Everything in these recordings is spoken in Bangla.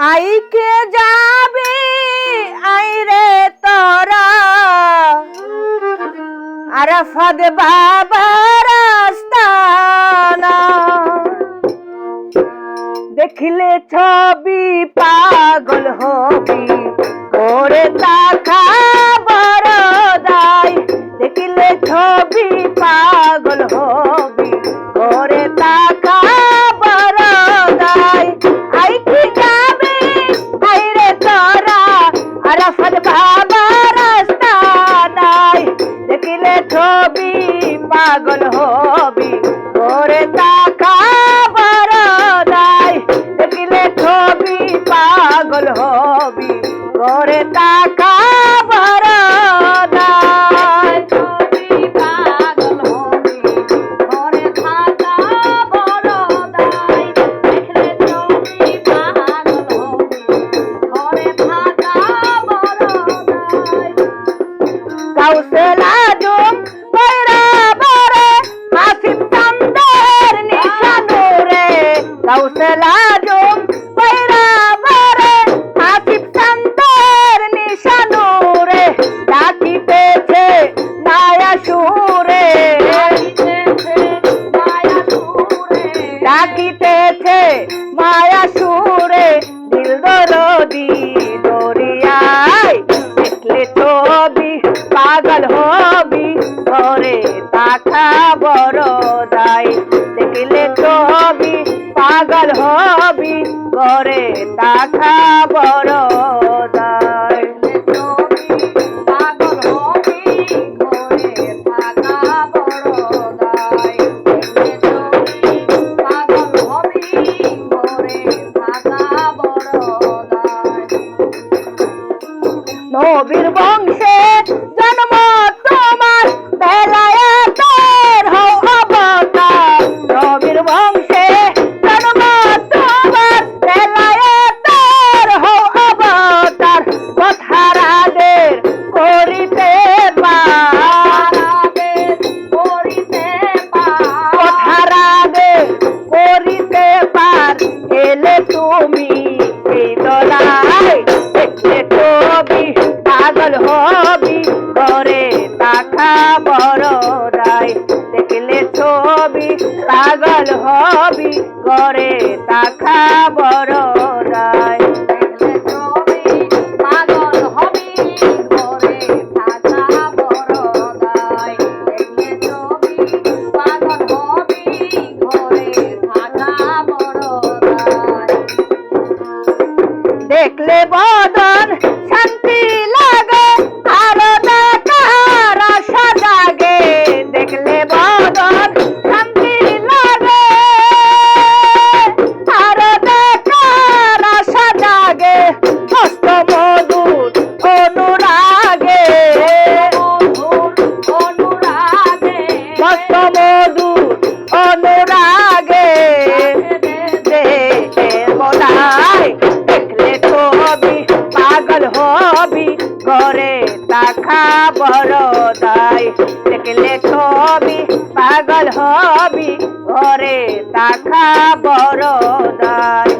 আইকে যাবি? আইরে তোরা। আরাফাত বাবা রাস্তানা। দেখলে ছবি পাগল হয় পাগল হবি ওরে তা রে, মায়া সুরে, দিল দরদি দরিয়ায় দেখলে তবি পাগল হবি, ঘরে তাকা বড় দাই। দেখলে তবি পাগল হবি, ঘরে তাকা বড় দাই। এলে তুমি এই দলায় দেখতে ছবি, পাগল হবি, ঘরে তাকা বড় রায়। দেখলে ছবি, পাগল হবি, ঘরে তাকা বড় করে তাখা বড় দায়। দেখলে ছবি পাগল হবি ঘরে তাখা বড় দায়।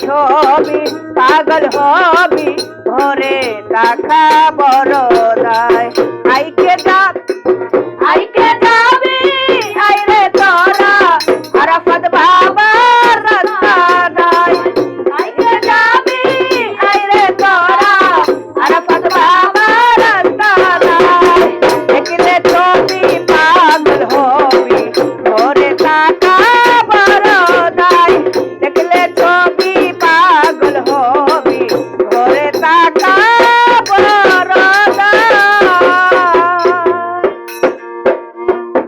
ছবি পাগল হবি ভরে টাকা বড় দায়। আইকে দাঁত আইকে